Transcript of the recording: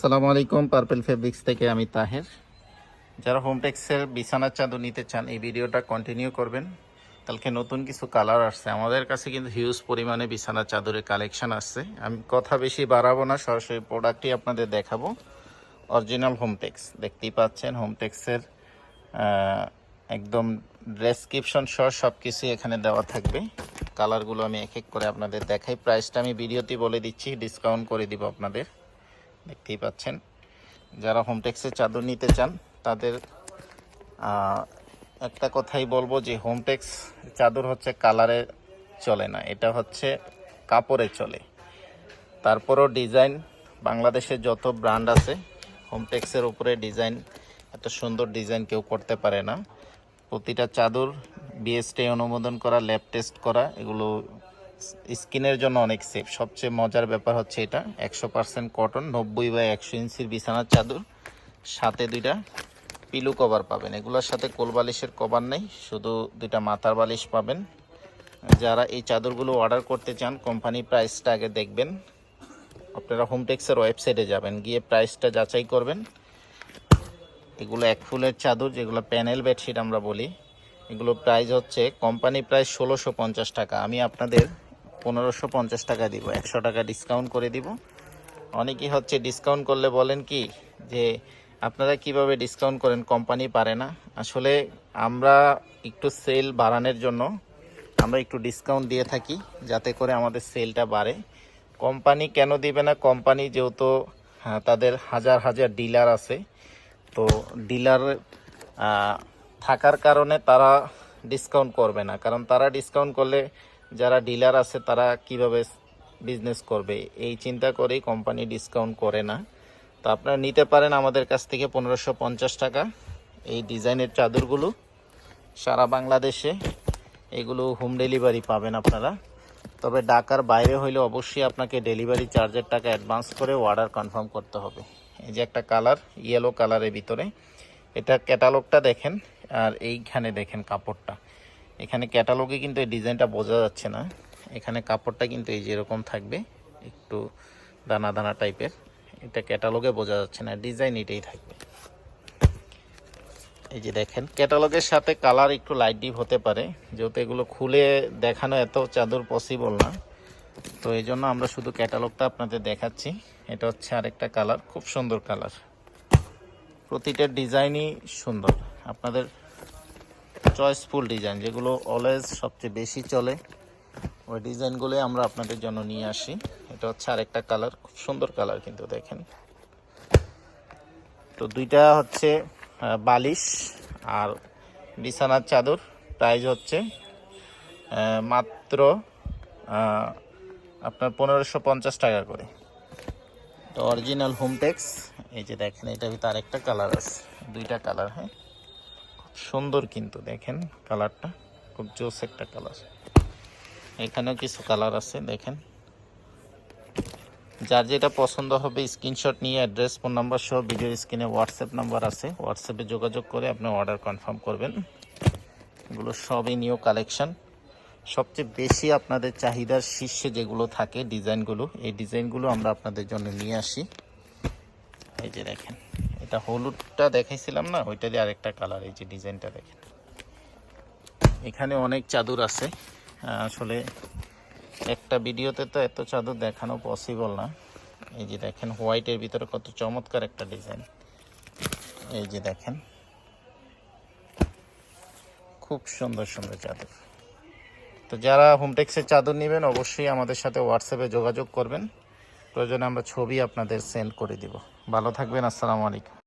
সালামু আলাইকুম purple fabrics থেকে আমি তাহের। যারা হোমটেক্সের বিছানার চাদর নিতে চান, এই ভিডিওটা কন্টিনিউ করবেন। কালকে নতুন কিছু কালার আসছে। আমাদের কাছে কিন্তু হিউজ পরিমাণে বিছানার চাদরের কালেকশান আসছে। আমি কথা বেশি বাড়াবো না, সরাসরি প্রোডাক্টই আপনাদের দেখাবো। অরিজিনাল হোমটেক্স দেখতেই পাচ্ছেন হোমটেক্সের একদম ডেসক্রিপশন সহ সব কিছুই এখানে দেওয়া থাকবে। কালারগুলো আমি এক এক করে আপনাদের দেখাই। প্রাইসটা আমি ভিডিওতেই বলে দিচ্ছি ডিসকাউন্ট করে দিব আপনাদের। দেখতেই পাচ্ছেন। যারা হোমটেক্সের চাদর নিতে চান, তাদের একটা কথাই বলব যে হোমটেক্স চাদর হচ্ছে কালারে চলে না, এটা হচ্ছে কাপড়ে চলে। তারপরও ডিজাইন বাংলাদেশে যত ব্র্যান্ড আছে হোমটেক্সের উপরে ডিজাইন এত সুন্দর ডিজাইন কেউ করতে পারে না। প্রতিটা চাদর বিএসটি অনুমোদন করা ল্যাব টেস্ট করা, এগুলো স্কিনের জন্য অনেক সেফ সবচেয়ে মজার ব্যাপার হচ্ছে এটা, একশো পার্সেন্ট কটন নব্বই বাই একশো ইঞ্চির বিছানার চাদর, সাথে দুইটা পিলু কভার পাবেন। এগুলোর সাথে কোল বালিশের কভার নেই, শুধু দুইটা মাথার বালিশ পাবেন। যারা এই চাদরগুলো অর্ডার করতে চান কোম্পানি প্রাইসটা আগে দেখবেন। আপনারা হোমটেক্সের ওয়েবসাইটে যাবেন, গিয়ে প্রাইসটা যাচাই করবেন। এগুলো এক ফুলের চাদর, যেগুলো প্যানেল বেডশিট আমরা বলি। এগুলো প্রাইস হচ্ছে কোম্পানি প্রাইস ষোলোশো টাকা। আমি আপনাদের পনেরোশো পঞ্চাশ টাকা দিব একশো টাকা ডিসকাউন্ট করে দিব। অনেকেই হচ্ছে ডিসকাউন্ট করলে বলেন কি যে আপনারা কীভাবে ডিসকাউন্ট করেন কোম্পানি পারে না। আসলে আমরা একটু সেল বাড়ানোর জন্য আমরা একটু ডিসকাউন্ট দিয়ে থাকি যাতে করে আমাদের সেলটা বাড়ে। কোম্পানি কেন দিবে না? কোম্পানি যেহেতু হ্যাঁ, তাদের হাজার হাজার ডিলার আছে। তো ডিলার থাকার কারণে তারা ডিসকাউন্ট করবে না। কারণ তারা ডিসকাউন্ট করলে যারা ডিলার আছে, তারা কীভাবে বিজনেস করবে? এই চিন্তা করেই কোম্পানি ডিসকাউন্ট করে না। তো আপনারা নিতে পারেন আমাদের কাছ থেকে পনেরোশো পঞ্চাশ টাকা। এই ডিজাইনের চাদরগুলো সারা বাংলাদেশে এগুলো হোম ডেলিভারি পাবেন আপনারা। তবে ঢাকার বাইরে হইলে অবশ্যই আপনাকে ডেলিভারি চার্জের টাকা অ্যাডভান্স করে অর্ডার কনফার্ম করতে হবে। এই যে একটা কালার ইয়েলো কালারের ভিতরে। এটা ক্যাটালগটা দেখেন, আর এইখানে দেখেন কাপড়টা। এখানে ক্যাটালগে কিন্তু এই ডিজাইনটা বোঝা যাচ্ছে না। এখানে কাপড়টা কিন্তু এই যেরকম থাকবে, একটু দানা দানা টাইপের। এটা ক্যাটালগে বোঝা যাচ্ছে না, ডিজাইন এটাই থাকবে। এই যে দেখেন, ক্যাটালগের সাথে কালার একটু লাইট ডিপ হতে পারে, যেহেতু এগুলো খুলে দেখানো এত চাদর পসিবল না। তো এই জন্য আমরা শুধু ক্যাটালগটা আপনাদের দেখাচ্ছি। এটা হচ্ছে আরেকটা কালার, খুব সুন্দর কালার। প্রতিটা ডিজাইনই সুন্দর। আপনাদের চয়েসফুল ডিজাইন যেগুলো অলওয়েজ সবচেয়ে বেশি চলে, ওই ডিজাইনগুলোই আমরা আপনাদের জন্য নিয়ে আসি। এটা হচ্ছে আরেকটা কালার খুব সুন্দর কালার কিন্তু দেখেন। তো দুইটা হচ্ছে বালিশ আর বিছানার চাদর। প্রাইস হচ্ছে মাত্র আপনার পনেরোশো পঞ্চাশ টাকা করে। তো অরিজিনাল হোমটেক্স এই যে দেখেন এটা ভিতরে আরেকটা কালার আছে, দুইটা কালার হ্যাঁ? সুন্দর কিন্তু দেখেন কালারটা, খুব জোস একটা কালার। এখানেও কিছু কালার আছে, দেখেন। যার যেটা পছন্দ হবে, স্ক্রিনশট নিয়ে অ্যাড্রেস, ফোন নাম্বার সহ ভিডিও স্ক্রিনে হোয়াটসঅ্যাপ নাম্বার আছে। হোয়াটসঅ্যাপে যোগাযোগ করে আপনি অর্ডার কনফার্ম করবেন। এগুলো সবই নিউ কালেকশন সবচেয়ে বেশি আপনাদের চাহিদার শীর্ষে যেগুলো থাকে ডিজাইনগুলো এই ডিজাইনগুলো আমরা আপনাদের জন্য নিয়ে আসি। এই যে দেখেন। এটা হলুদটা দেখাইছিলাম না, ওইটা দিয়ে আরেকটা কালার এই যে ডিজাইনটা দেখেন। এখানে অনেক চাদর আছে। আসলে একটা ভিডিওতে তো এত চাদর দেখানো পসিবল না। এই যে দেখেন হোয়াইটের ভিতরে কত চমৎকার একটা ডিজাইন এই যে দেখেন, খুব সুন্দর সুন্দর চাদর। তো যারা হোমটেক্সের চাদর নেবেন, অবশ্যই আমাদের সাথে হোয়াটসঅ্যাপে যোগাযোগ করবেন। প্রয়োজনে আমরা ছবি আপনাদের সেন্ড করে দিব। ভালো থাকবেন, আসসালামু আলাইকুম।